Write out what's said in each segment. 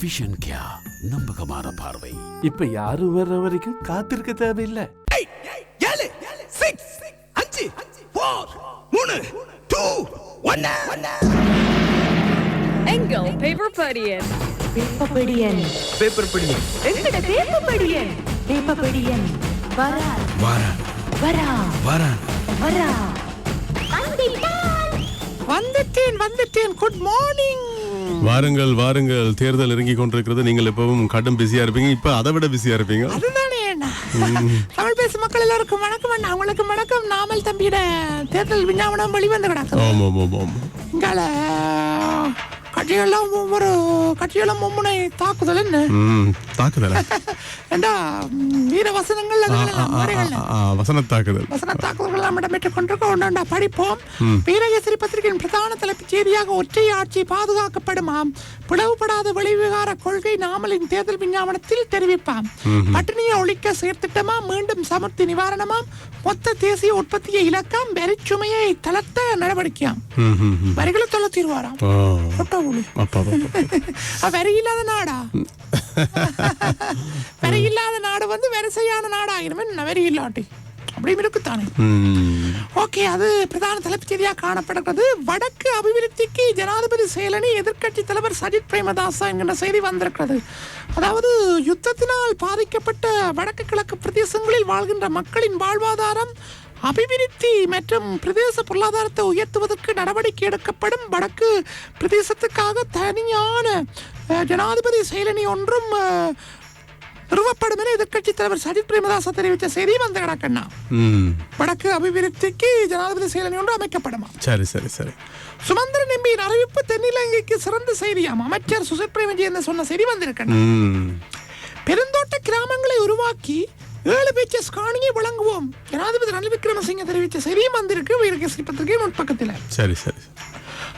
Vision கியா நம்பகமான பார்வை. இப்ப யாரும் வர்ற வரைக்கும் காத்திருக்க தேவையில்லை. ஏழு சிக்ஸ் அஞ்சு ஃபோர் மூணு டூ ஒன்னு. எங்கள் பேப்பர் படியன். வேப்பப்படியன் பேப்பர் படி எங்கட வேப்பப்படியன் வேப்பப்படியன் வரா. வாரான் வரா. வாரான் வரா. வந்துட்டேன். வந்துட்டேன் குட் மார்னிங் வாருங்கள் வாருங்கள். தேர்தல் இறங்கி கொண்டிருக்கிறது. நீங்கள் எப்பவும் கடும் பிஸியா இருப்பீங்க. இப்ப அதை விட பிஸியா இருப்பீங்க. அதுதானே தமிழ் பேசும் மக்கள் எல்லாருக்கும் வணக்கம் அண்ணா. உங்களுக்கு வணக்கம். நாமல் தம்பியிட தேர்தல் விஞ்ஞாபனம் வெளிவந்து இங்கால கட்சியெல்லாம் ஒவ்வொரு கட்சியெல்லாம் மும்முனை தாக்குதல் என்ன? தாக்குதல? ஏண்டா வீர வசனங்கள் வசன தாக்குதல் வசன தாக்குதல்கள் நாம் இடம்பெற்றுக் கொண்டிருக்கோம். ஒன்றாண்டா படிப்போம். வீரகேசரி பத்திரிகையின் பிரதான தலைப்புச் செய்தியாக ஒற்றை ஆட்சி பாதுகாக்கப்படுமாம். பிளவுபடாத வெளிவிகார கொள்கை நாமலின் தேர்தல் விஞ்ஞாபனத்தில் தெரிவிப்பாம். பட்டினியை ஒழிக்க செயற்திட்டமா மீண்டும் சமர்த்தி நிவாரணமாம் மொத்த தேசிய உற்பத்தியை இலக்காம் வரிச்சுமையை தளர்த்த நடவடிக்கையாம். வரிகளை தளர்த்திடுவாராம் ஆ, இல்லாத நாடா வரி இல்லாத நாடு வந்து வரிசையான நாடாகிருமே வரி இல்லாட்டி அப்படியும் இருக்குத்தானே ஓகே அது பிரதான தலைப்புச் செய்தியாக காணப்படுகிறது வடக்கு அபிவிருத்திக்கு ஜனாதிபதி செயலணி எதிர்க்கட்சி தலைவர் சஜித் பிரேமதாசா என்கிற செய்தி வந்திருக்கிறது அதாவது யுத்தத்தினால் பாதிக்கப்பட்ட வடக்கு கிழக்கு பிரதேசங்களில் வாழ்கின்ற மக்களின் வாழ்வாதாரம் அபிவிருத்தி மற்றும் பிரதேச பொருளாதாரத்தை உயர்த்துவதற்கு நடவடிக்கை எடுக்கப்படும் வடக்கு பிரதேசத்துக்காக தனியான ஜனாதிபதி செயலணி ஒன்றும் நிறுவப்படும் என எதிர்க்கட்சி தலைவர் சஜித் பிரேமதாசா தெரிவித்த செய்தி வந்து கிடக்கண்ணா. வடக்கு அபிவிருத்திக்கு ஜனாதிபதி செயலணி ஒன்று அமைக்கப்படுமா சரி சரி சரி. சுமந்திரன் எம்பியின் அறிவிப்பு தென்னிலங்கைக்கு சிறந்த செய்தியாம் அமைச்சர் சுசில் பிரேமஜி சொன்ன செய்தி வந்திருக்கேன் ம். பெருந்தோட்ட கிராமங்களை உருவாக்கி ஏழு பேச்சஸ் காணியை வழங்குவோம். ஜனாதிபதி ரணில் விக்ரமசிங்க தெரிவித்த செய்தியும் வந்திருக்கு வீரகேசரி பத்திரிகை முற்பக்கத்தில் சரி சரி.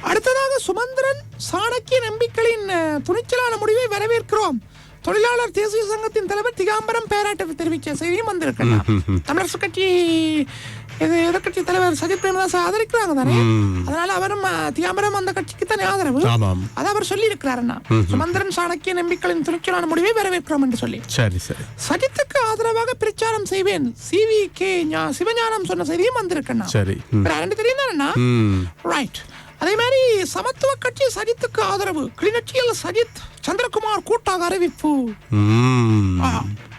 அடுத்ததாக சுமந்திரன் சாணக்கிய நம்பிக்கைகளின் அஹ், துணிச்சலான முடிவை வரவேற்கிறோம். தொழிலாளர் தேசிய சங்கத்தின் தலைவர் திகாம்பரம் பேராட்ட தெரிவித்த செய்தியும் வந்திருக்கலாம் தமிழரசு கட்சி இது எதிர்கட்சி தலைவர் சஜித் பிரேமதாஸ் ஆதரிக்கிறாங்க தானே? அதனால அவரும் அஹ், திகாம்பரம் அந்த கட்சிக்கு தானே ஆதரவு அதை அவர் சொல்லி இருக்கிறாருன்னா சுமந்திரன் சாணக்கிய நம்பிக்கைகளின் துணிச்சலான முடிவை வரவேற்கிறோம் என்று சொல்லி. சரி சரி. சஜித்துக்கு ஆதரவாக பிரச்சாரம் செய்வேன். சிவி கே சிவஞானம் சொன்ன செய்தியும் வந்திருக்கேன் சரி. ரெண்டு தெரியும். ரைட் அதே மாதிரி சமத்துவ கட்சி சஜித்துக்கு ஆதரவு. கிளிநொச்சியில் சஜித் சந்திரகுமார் கூட்டாக அறிவிப்பு.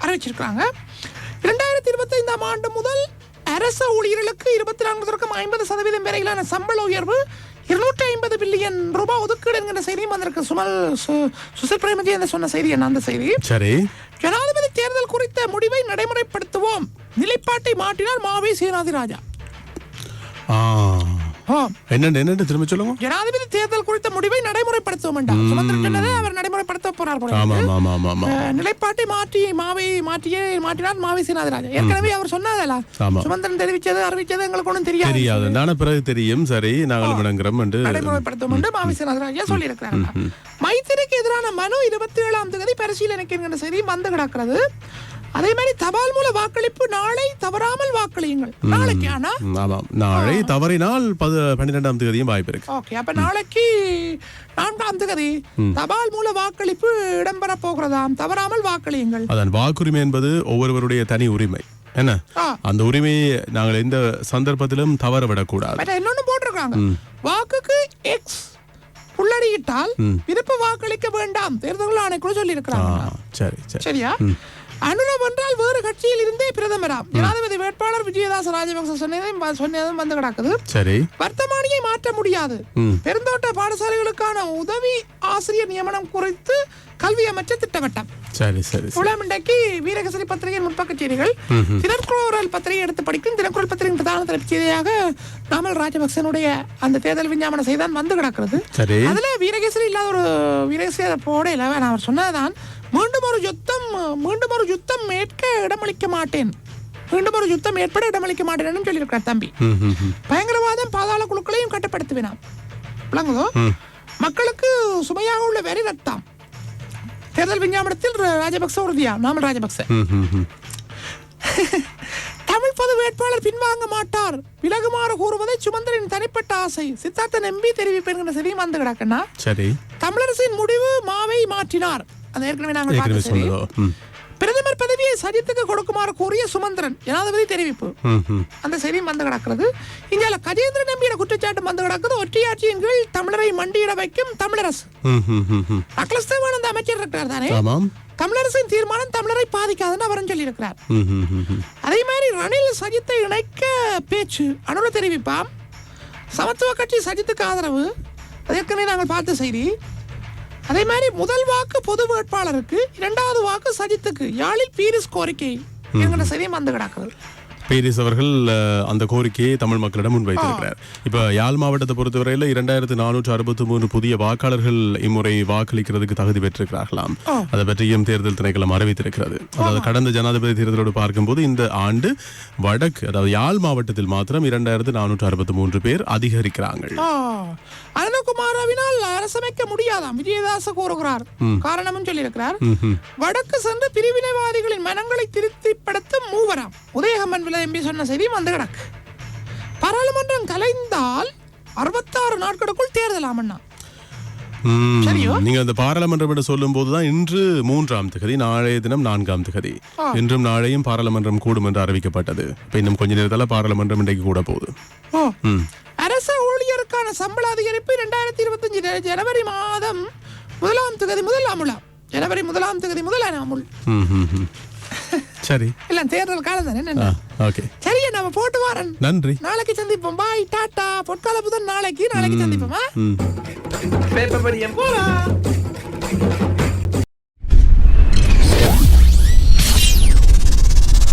அறிவிச்சிருக்காங்க இரண்டாயிரத்தி இருபத்தி ஐந்தாம் ஆண்டு முதல் அரசு ஊழியர்களுக்கு இருபத்தி நான்கு தொடக்கம் ஐம்பது சதவீதம் வரையிலான சம்பள உயர்வு இருநூற்றி ஐம்பது பில்லியன் ரூபாய் ஒதுக்கீடு என்கிற செய்தியும் வந்திருக்கு. சுமல் சுசில் பிரேமஜி என்று சொன்ன செய்தி என்ன அந்த செய்தி? சரி. ஜனாதிபதி தேர்தல் குறித்த முடிவை நடைமுறைப்படுத்துவோம். நிலைப்பாட்டை மாற்றினார் மாவே சீனாதி ராஜா. என்னண்டு திரும்ப சொல்லுங்க. ஜனாதிபதி தேர்தல் குறித்த என்றார் சுமந்திரன் அவர் நடைமுறைப்படுத்த போறார் நிலைப்பாட்டை மாற்றி மாவை மாற்றியே மாற்றினார் மாவை சீனாதிராஜா. ஏற்கனவே அவர் சொன்னதல்ல. சுமந்திரன் தெரிவிச்சது அறிவிச்சது எங்களுக்கு ஒன்றும் தெரியாது. தெரியாது. நான பிறகு தெரியும். சரி நாங்கள் விளங்குறோம் என்று நடைமுறைப்படுத்தும் என்று மாவி சீனாதிராஜா சொல்லியிருக்கிறார். மைத்திரிக்கு எதிரான மனு இருபத்தி ஏழாம் தேதி பரிசீலனைக்கு செய்தி வந்து கிடக்கிறது. அதே மாதிரி தபால் மூல வாக்களிப்பு நாளை தவறாமல் வாக்களியுங்கள். நாளைக்கு ஆனா ஆமாம். நாளை தவறினால் பன்னிரெண்டாம் தேதியும் வாய்ப்பு இருக்கு. ஓகே அப்ப நாளைக்கு நான்காம் தேதி தபால் மூல வாக்களிப்பு இடம்பெற போகிறதாம். தவறாமல் வாக்களியுங்கள். அதன் வாக்குரிமை என்பது ஒவ்வொருவருடைய தனி உரிமை. என்ன. அந்த உரிமையை நாங்கள் எந்த சந்தர்ப்பத்திலும் தவற விடக்கூடாது. இன்னொன்னு போட்டிருக்காங்க. வாக்குக்கு எக்ஸ் உள்ளடியிட்டால் விருப்ப வாக்களிக்க வேண்டாம். தேர்தல் ஆணைக்குழு சொல்லி இருக்கிறாங்க சரி சரி. சரியா? அனுரவ் என்றால் வேறு கட்சியில் இருந்தே பிரதமராம் ஜனாதிபதி வேட்பாளர் விஜயதாச ராஜபக்ச சொன்னதையும் வ- சொன்னதும் வந்து கிடக்குது. சரி. வர்த்தமானியை மாற்ற முடியாது. பெருந்தோட்ட பாடசாலைகளுக்கான உதவி ஆசிரியர் நியமனம் குறித்து கல்வி அமைச்சர் திட்டவட்டம். சரி சரி இன்றைக்கு வீரகசரி பத்திரிகையின் முற்பக்க செய்திகள் தினக்குரல் பத்திரிகை எடுத்து படிக்கும் தினக்குரல் பத்திரிகையின் பிரதான தலைப்புச் செய்தியாக நாமல் ராஜபக்சனுடைய அந்த தேர்தல் விஞ்ஞாபன செய்தான் வந்து கிடக்கிறது. அதுல வீரகேசரி இல்லாத ஒரு வீரகேசரி அதை போடையில நான் அவர் சொன்னதுதான் மீண்டும் ஒரு யுத்தம் மீண்டும் ஒரு யுத்தம் மேற்க இடமளிக்க மாட்டேன். மீண்டும் ஒரு யுத்தம் ஏற்பட இடமளிக்க மாட்டேன்னு சொல்லியிருக்கிறார் தம்பி. பயங்கரவாதம் பாதாள குழுக்களையும் கட்டுப்படுத்துவினாம் விளங்குதோ? மக்களுக்கு சுமையாக உள்ள வெறி ரத்தம். தேர்தல் விஞ்ஞாபனத்தில் ராஜபக்ச உறுதியா? நாமல் ராஜபக்ச. தமிழ் பொது வேட்பாளர் பின்வாங்க மாட்டார். விலகுமாறு கூறுவதை சுமந்திரின் தனிப்பட்ட ஆசை. சித்தார்த்தன் எம்பி தெரிவிப்பேன் செய்தியும் வந்து கிடக்குன்னா சரி. தமிழ் தமிழரசின் முடிவு மாவை மாற்றினார். அது ஏற்கனவே நாங்கள் பிரதமர் பதவியை சஜித்துக்கு கொடுக்குமாறு கூறிய சுமந்திரன். ஜனாதிபதி தெரிவிப்பு. அந்த செய்தியும் வந்து கிடக்கிறது. இந்தியால கஜேந்திர நம்பியோட குற்றச்சாட்டு வந்து கிடக்குது. ஒற்றையாட்சியின் கீழ் தமிழரை மண்டியிட வைக்கும் தமிழரசு. டக்ளஸ் தேவானந்த அமைச்சர் இருக்கிறார் தானே? தமிழரசின் தீர்மானம் தமிழரை பாதிக்காதுன்னு அவரும் சொல்லியிருக்கிறார். அதே மாதிரி ரணில் சஜித்தை இணைக்க பேச்சு. அனுர தெரிவிப்பாம். சமத்துவ கட்சி சஜித்துக்கு ஆதரவு. ஏற்கனவே நாங்கள் பார்த்த செய்தி அதே மாதிரி முதல் வாக்கு பொது வேட்பாளருக்கு இரண்டாவது வாக்கு சஜித்துக்கு. யாழில் பீரிஸ் கோரிக்கை. எங்கட சரியும் வந்து கிடக்குது. பீரிஸ் அவர்கள் அந்த கோரிக்கையை தமிழ் மக்களிடம் முன்வைத்திருக்கிறார். இப்ப யாழ் மாவட்டத்தை பொறுத்தவரையில இரண்டாயிரத்து நானூற்று அறுபத்தி மூன்று புதிய வாக்காளர்கள் இம்முறை வாக்களிக்கிறதுக்கு தகுதி பெற்றிருக்கிறார்களாம். அதை பற்றியும் தேர்தல் திணைக்களம் அறிவித்திருக்கிறது. அதாவது கடந்த ஜனாதிபதி தேர்தலோடு பார்க்கும்போது இந்த ஆண்டு வடக்கு அதாவது யாழ் மாவட்டத்தில் மாத்திரம் இரண்டாயிரத்து நானூற்று அறுபத்தி மூன்று பேர் அதிகரிக்கிறாங்க ஆ, அருணகுமாரவினால் அரசமைக்க முடியாதாம்? விஜயதாச கூறுகிறார். காரணமும் சொல்லியிருக்கிறார். வடக்கு சென்று பிரிவினைவாதிகளின் மனங்களை திருப்திப்படுத்தும் மூவராம். உதயகம்மன் விலை எம்பி சொன்ன செய்தி வந்து கிடக்கு. பாராளுமன்றம் கலைந்தால் அறுபத்தாறு நாட்களுக்குள் தேர்தல் ஆமண்ணா? நீங்க அந்த பாராளுமன்றம் சொல்லும் போதுதான் இன்று மூன்றாம் திகதி நாளைய தினம் நான்காம் திகதி. இன்றும் நாளையும் பாராளுமன்றம் கூடும் என்று அறிவிக்கப்பட்டது. இன்னும் கொஞ்ச நேரத்தால பாராளுமன்றம் இன்றைக்கு கூட போகுது. அரச ஊழியருக்கான சம்பள அதிகரிப்பு இரண்டாயிரத்தி இருபத்தஞ்சு ஜனவரி மாதம் முதலாம் தேதி முதல் அமுலாம் ஜனவரி முதலாம் தேதி முதல் அமுல். சரி. இல்ல தேர்தல் காலம் தானே என்ன? ஓகே. சரி நம்ம போட்டு வரேன். நன்றி. நாளைக்கு சந்திப்போம். பாய் டாடா. பொற்கால புதன் நாளைக்கு நாளைக்கு சந்திப்போமா? பேப்பர் படியம். போலாம்.